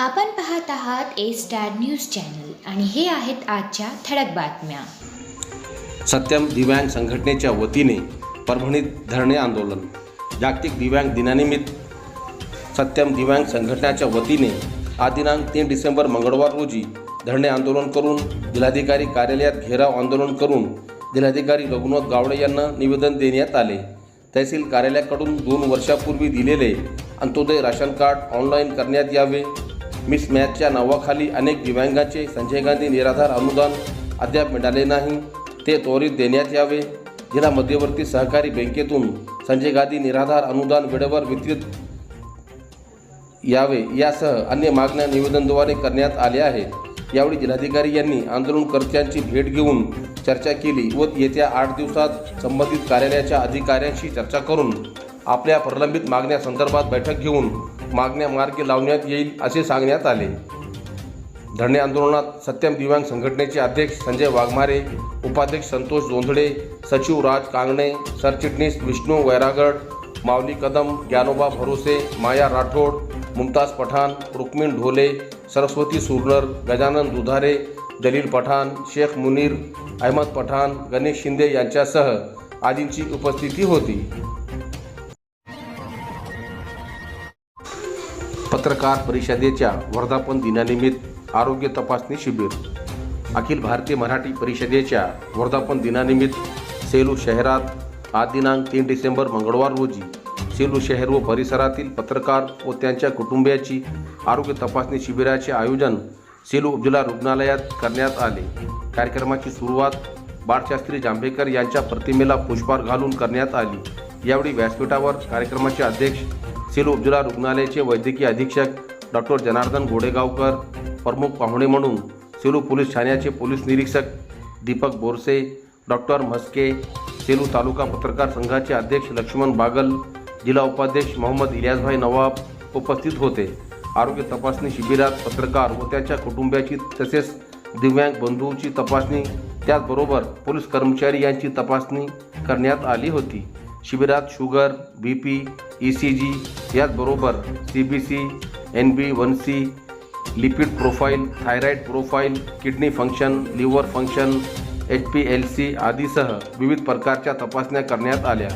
आपण पाहत आहात ए स्टार न्यूज चॅनल आणि हे आहेत आजच्या ठळक बातम्या. सत्यम दिव्यांग संघटनेच्या वतीने परभणीत धरणे आंदोलन. जागतिक दिव्यांग दिनानिमित्त सत्यम दिव्यांग संघटनेच्या वतीने आज दिनांक तीन डिसेंबर मंगळवार रोजी धरणे आंदोलन करून जिल्हाधिकारी कार्यालयात घेराव आंदोलन करून जिल्हाधिकारी रघुनाथ गावडे यांना निवेदन देण्यात आले. तहसील कार्यालयाकडून दोन वर्षापूर्वी दिलेले अंत्योदय राशन कार्ड ऑनलाईन करण्यात यावे. मिसमॅचच्या नावाखाली अनेक दिव्यांगांचे संजय गांधी निराधार अनुदान अद्याप मिळाले नाही. ते त्वरित देण्यात यावे. जिल्हा मध्यवर्ती सहकारी बँकेतून संजय गांधी निराधार अनुदान वेळेवर वितरित यावे यासह अन्य मागण्या निवेदनद्वारे करण्यात आल्या आहेत. यावेळी जिल्हाधिकारी यांनी आंदोलनकर्त्यांची भेट घेऊन चर्चा केली व येत्या आठ दिवसात संबंधित कार्यालयाच्या अधिकाऱ्यांशी चर्चा करून आपल्या प्रलंबित मागण्यासंदर्भात बैठक घेऊन मागण्या मार्गी लावण्यात येईल असे सांगण्यात आले. धरणे आंदोलनात सत्यम दिव्यांग संघटनेचे अध्यक्ष संजय वाघमारे उपाध्यक्ष संतोष जोंधळे सचिव राज कांगणे सरचिटणीस विष्णू वैरागड माऊली कदम ज्ञानोबा भरोसे माया राठोड मुमताज पठाण रुक्मिण ढोले सरस्वती सुरनर गजानन दुधारे दलील पठाण शेख मुनीर अहमद पठाण गणेश शिंदे यांच्यासह आदींची उपस्थिती होती. पत्रकार परिषदेच्या वर्धापन दिनानिमित्त आरोग्य तपासणी शिबिर. अखिल भारतीय मराठी परिषदेच्या वर्धापन दिनानिमित्त सेलू शहरात आज दिनांक तीन डिसेंबर मंगळवार रोजी सेलू शहर व परिसरातील पत्रकार व त्यांच्या कुटुंबियाची आरोग्य तपासणी शिबिराचे आयोजन सेलू उपजिल्हा रुग्णालयात करण्यात आले. कार्यक्रमाची सुरुवात बाळशास्त्री जांभेकर यांच्या प्रतिमेला पुष्पहार घालून करण्यात आली. यावेळी व्यासपीठावर कार्यक्रमाचे अध्यक्ष सेलू उपजिल्हा रुग्णालयाचे वैद्यकीय अधीक्षक डॉक्टर जनार्दन गोडेगावकर प्रमुख पाहुणे म्हणून सेलू पोलीस ठाण्याचे पोलीस निरीक्षक दीपक बोरसे डॉक्टर म्हस्के सेलू तालुका पत्रकार संघाचे अध्यक्ष लक्ष्मण बागल जिल्हा उपाध्यक्ष मोहम्मद इलियासभाई नवाब उपस्थित होते. आरोग्य तपासणी शिबिरात पत्रकार व त्याच्या कुटुंबियाची तसेच दिव्यांग बंधूंची तपासणी त्याचबरोबर पोलीस कर्मचारी यांची तपासणी करण्यात आली होती. शिबिरात sugar B P E C G याचबरोबर C B C N B one C lipid profile thyroid profile kidney function liver function H P L C आदीसह विविध प्रकारच्या तपासण्या करण्यात आल्या.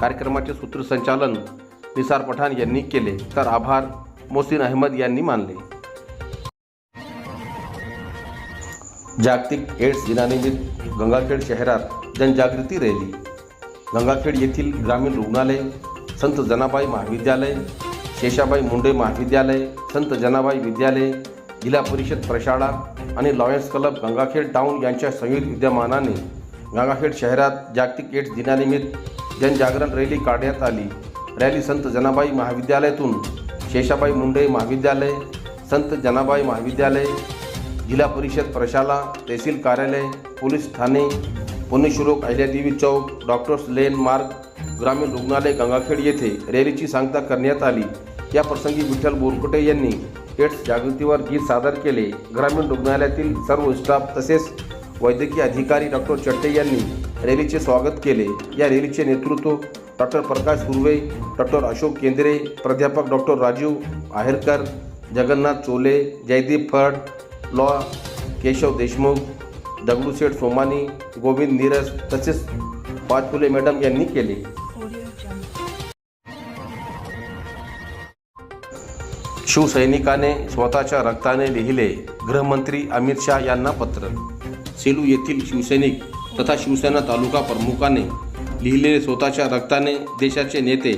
कार्यक्रमाचे सूत्रसंचालन निसार पठाण यांनी केले. तर आभार मोसिन अहमद यांनी मानले. जागतिक एड्स दिनानिमित्त गंगाखेड शहरात जनजागृती रॅली. गंगाखेड येथील ग्रामीण रुग्णालय संत जनाबाई महाविद्यालय शेषाबाई मुंडे महाविद्यालय संत जनाबाई विद्यालय जिल्हा परिषद प्रशाळा आणि लॉयन्स क्लब गंगाखेड टाऊन यांच्या संयुक्त विद्यमानाने गंगाखेड शहरात जागतिक एड्स दिनानिमित्त जनजागरण रॅली काढण्यात आली. रॅली संत जनाबाई महाविद्यालयातून शेषाबाई मुंडे महाविद्यालय संत जनाबाई महाविद्यालय जिल्हा परिषद प्रशाला तहसील कार्यालय पोलीस ठाणे पुण्यश्लोक अहिल्यादेवी चौक डॉक्टर्स लेन मार्ग ग्रामीण रुग्णालय गंगाखेड येथे रॅलीची सांगता करण्यात आली. या प्रसंगी विठ्ठल बोरकुटे यांनी एड्स जागृतीवर गीत सादर केले. ग्रामीण रुग्णालयातील सर्व स्टाफ तसेच वैद्यकीय अधिकारी डॉक्टर चट्टे यांनी रॅलीचे स्वागत केले. या रॅलीचे नेतृत्व डॉक्टर प्रकाश सुर्वे डॉक्टर अशोक केंद्रे प्राध्यापक डॉक्टर राजीव आहेरकर जगन्नाथ चोले जयदीप फड लॉ केशव देशमुख दगडूशेठ सोमानी गोविंद नीरज तसेच पाचपुले मॅडम यांनी केले. शिवसैनिकाने स्वतःच्या रक्ताने लिहिले गृहमंत्री अमित शहा यांना पत्र. सेलू येथील शिवसैनिक तथा शिवसेना तालुका प्रमुखाने लिहिलेले स्वतःच्या रक्ताने देशाचे नेते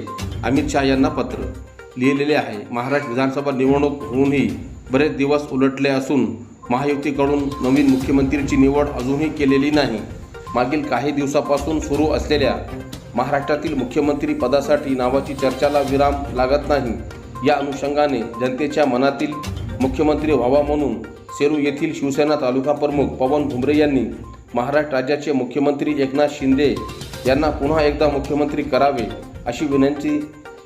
अमित शहा यांना पत्र. लिहिलेले आहे महाराष्ट्र विधानसभा निवडणूक होऊनही बरेच दिवस उलटले असून महायुतीकडून नवीन मुख्यमंत्रीची निवड अजूनही केलेली नाही. मागील काही दिवसापासून सुरू असलेल्या महाराष्ट्रातील मुख्यमंत्री पदासाठी नावाची चर्चेला विराम लागत नाही. या अनुषंगाने जनतेच्या मनातील मुख्यमंत्री व्हावा म्हणून सेरू येथील शिवसेना तालुका प्रमुख पवन भुमरे यांनी महाराष्ट्र राज्याचे मुख्यमंत्री एकनाथ शिंदे यांना पुन्हा एकदा मुख्यमंत्री करावे अशी विनंती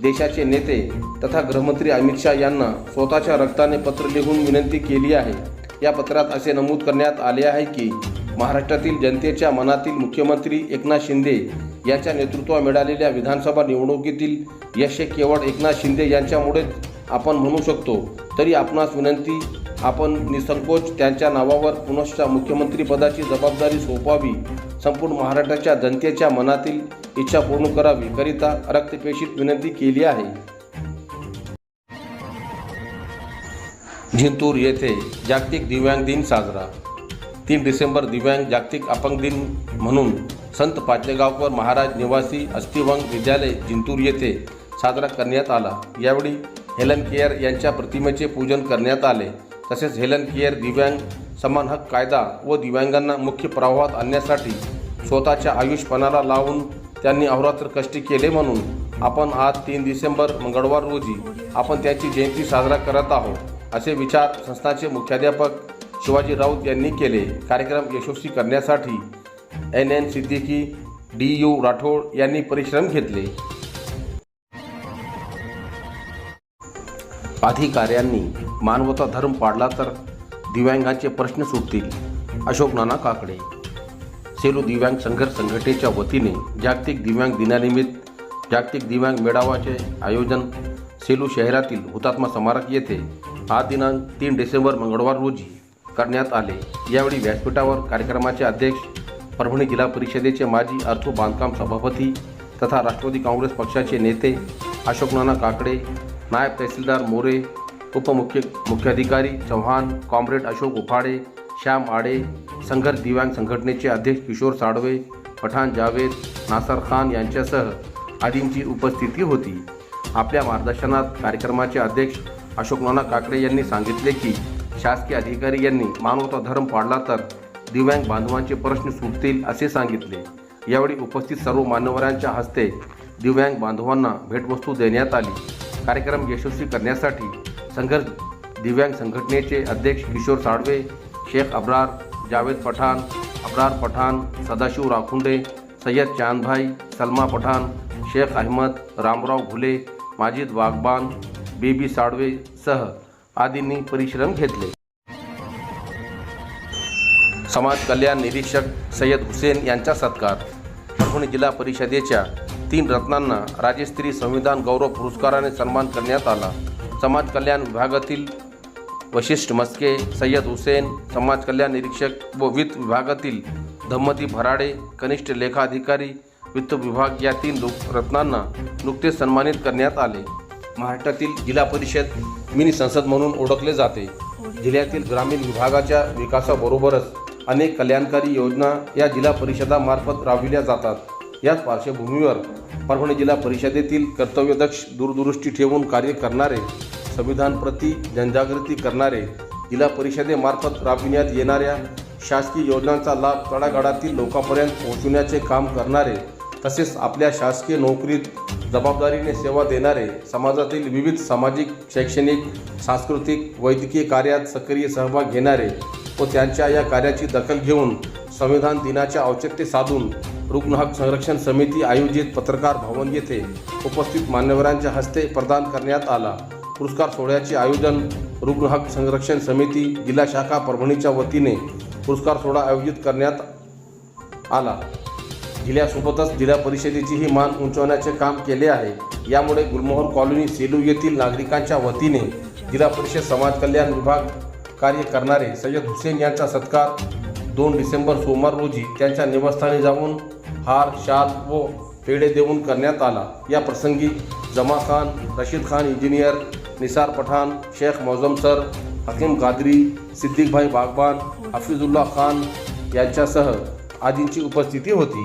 देशाचे नेते तथा गृहमंत्री अमित शहा यांना स्वतःच्या रक्ताने पत्र लिहून विनंती केली आहे. या पत्रात असे नमूद करण्यात आले आहे की महाराष्ट्रातील जनतेच्या मनातील मुख्यमंत्री एकनाथ शिंदे यांच्या नेतृत्वा मिळालेल्या विधानसभा निवडणुकीतील यश हे केवळ एकनाथ शिंदे यांच्यामुळेच आपण म्हणू शकतो. तरी आपणास विनंती आपण निसंकोच त्यांच्या नावावर पुनश्च मुख्यमंत्रीपदाची जबाबदारी सोपावी संपूर्ण महाराष्ट्राच्या जनतेच्या मनातील इच्छा पूर्ण करावी करिता रक्तपेशीत विनंती केली आहे. जिंतूर येथे जागतिक दिव्यांग दिन साजरा. तीन डिसेंबर दिव्यांग जागतिक अपंग दिन म्हणून संत पाचलेगावकर महाराज निवासी अस्थिवंग विद्यालय जिंतूर येथे साजरा करण्यात आला. यावेळी हेलन केअर यांच्या प्रतिमेचे पूजन करण्यात आले. तसेच हेलन केअर दिव्यांग समान हक्क कायदा व दिव्यांगांना मुख्य प्रवाहात आणण्यासाठी स्वतःच्या आयुष्यपणाला लावून त्यांनी अहोरात्र कष्टी केले म्हणून आपण आज तीन डिसेंबर मंगळवार रोजी आपण त्याची जयंती साजरा करत आहोत. असे विचार संस्थाचे मुख्याध्यापक शिवाजी राऊत यांनी केले. कार्यक्रम यशस्वी करण्यासाठी N N Siddiqui D U Rathod यांनी परिश्रम घेतले. अधिकाऱ्यांनी मानवता धर्म पाडला तर दिव्यांगांचे प्रश्न सुटतील अशोक नाना काकडे. सेलू दिव्यांग संघर्ष संघटनेच्या वतीने जागतिक दिव्यांग दिनानिमित्त जागतिक दिव्यांग मेळाव्याचे आयोजन सेलू शहरातील हुतात्मा स्मारक येथे हा दिनांक तीन डिसेंबर मंगळवार रोजी करण्यात आले. यावेळी व्यासपीठावर कार्यक्रमाचे अध्यक्ष परभणी जिल्हा परिषदेचे माजी अर्थ बांधकाम सभापती तथा राष्ट्रवादी काँग्रेस पक्षाचे नेते अशोक नाना काकडे नायब तहसीलदार मोरे उपमुख्य मुख्याधिकारी चव्हाण कॉम्रेड अशोक उफाडे श्याम आडे संघर्ष दिव्यांग संघटनेचे अध्यक्ष किशोर साडवे पठाण जावेद नासर खान यांच्यासह आदींची उपस्थिती होती. आपल्या मार्गदर्शनात कार्यक्रमाचे अध्यक्ष अशोक नाना काकडे यांनी सांगितले की शासकीय अधिकारी यांनी मानवता धर्म पाळला तर दिव्यांग बांधवांचे प्रश्न सुटतील असे सांगितले. यावेळी उपस्थित सर्व मान्यवरांच्या हस्ते दिव्यांग बांधवांना भेटवस्तू देण्यात आली. कार्यक्रम यशस्वी करण्यासाठी संघर्ष दिव्यांग संघटनेचे अध्यक्ष किशोर साळवे शेख अब्रार जावेद पठाण अब्रार पठाण सदाशिव राखुंडे सय्यद चांदभाई सलमा पठाण शेख अहमद रामराव घुले माजिद वाघबान बेबी साळवेसह आदींनी परिश्रम घेतले. समाज कल्याण निरीक्षक सय्यद हुसेन यांचा सत्कार. परभणी जिल्हा परिषदेच्या तीन रत्नांना राज्यस्तरीय संविधान गौरव पुरस्काराने सन्मान करण्यात आला. समाज कल्याण विभागातील वशिष्ठ मस्के सय्यद हुसेन समाज कल्याण निरीक्षक व वित्त विभागातील धम्मती भराडे कनिष्ठ लेखाधिकारी वित्त विभाग या तीन रत्नांना नुकतेच सन्मानित करण्यात आले. महाराष्ट्रातील जिल्हा परिषद मिनी संसद म्हणून ओळखले जाते. जिल्ह्यातील ग्रामीण विभागाच्या विकासाबरोबरच अनेक कल्याणकारी योजना या जिल्हा परिषदामार्फत राबविल्या जातात. याच पार्श्वभूमीवर परभणी जिल्हा परिषदेतील कर्तव्यदक्ष दूरदृष्टी ठेवून कार्य करणारे संविधानप्रती जनजागृती करणारे जिल्हा परिषदेमार्फत राबविण्यात येणाऱ्या शासकीय योजनांचा लाभ तळागाळातील लोकांपर्यंत पोहोचवण्याचे काम करणारे तसेच आपल्या शासकीय नोकरीत जबाबदारीने सेवा देणारे समाजातील विविध सामाजिक शैक्षणिक सांस्कृतिक वैद्यकीय कार्यात सक्रिय सहभाग घेणारे व त्यांच्या या कार्याची दखल घेऊन संविधान दिनाच्या औचित्य साधून रुग्ण हक्क संरक्षण समिती आयोजित पत्रकार भवन येथे उपस्थित मान्यवरांच्या हस्ते प्रदान करण्यात आला. पुरस्कार सोहळ्याचे आयोजन रुग्ण हक्क संरक्षण समिती जिल्हा शाखा परभणीच्या वतीने पुरस्कार सोहळा आयोजित करण्यात आला. जिल्ह्यासोबतच जिल्हा परिषदेचीही मान उंचवण्याचे काम केले आहे. यामुळे गुलमोहर कॉलनी सेलू येथील नागरिकांच्या वतीने जिल्हा परिषद समाज कल्याण विभाग कार्य करणारे सय्यद हुसेन यांचा सत्कार दोन डिसेंबर सोमवार रोजी त्यांच्या निवासस्थानी जाऊन हार शाल व पेढे देऊन करण्यात आला. या प्रसंगी जमा खान रशीद खान इंजिनियर निसार पठाण शेख मौजम सर हकीम कादरी सिद्दीकभाई बागबान हफिजुल्ला खान यांच्यासह आदींची उपस्थिती होती.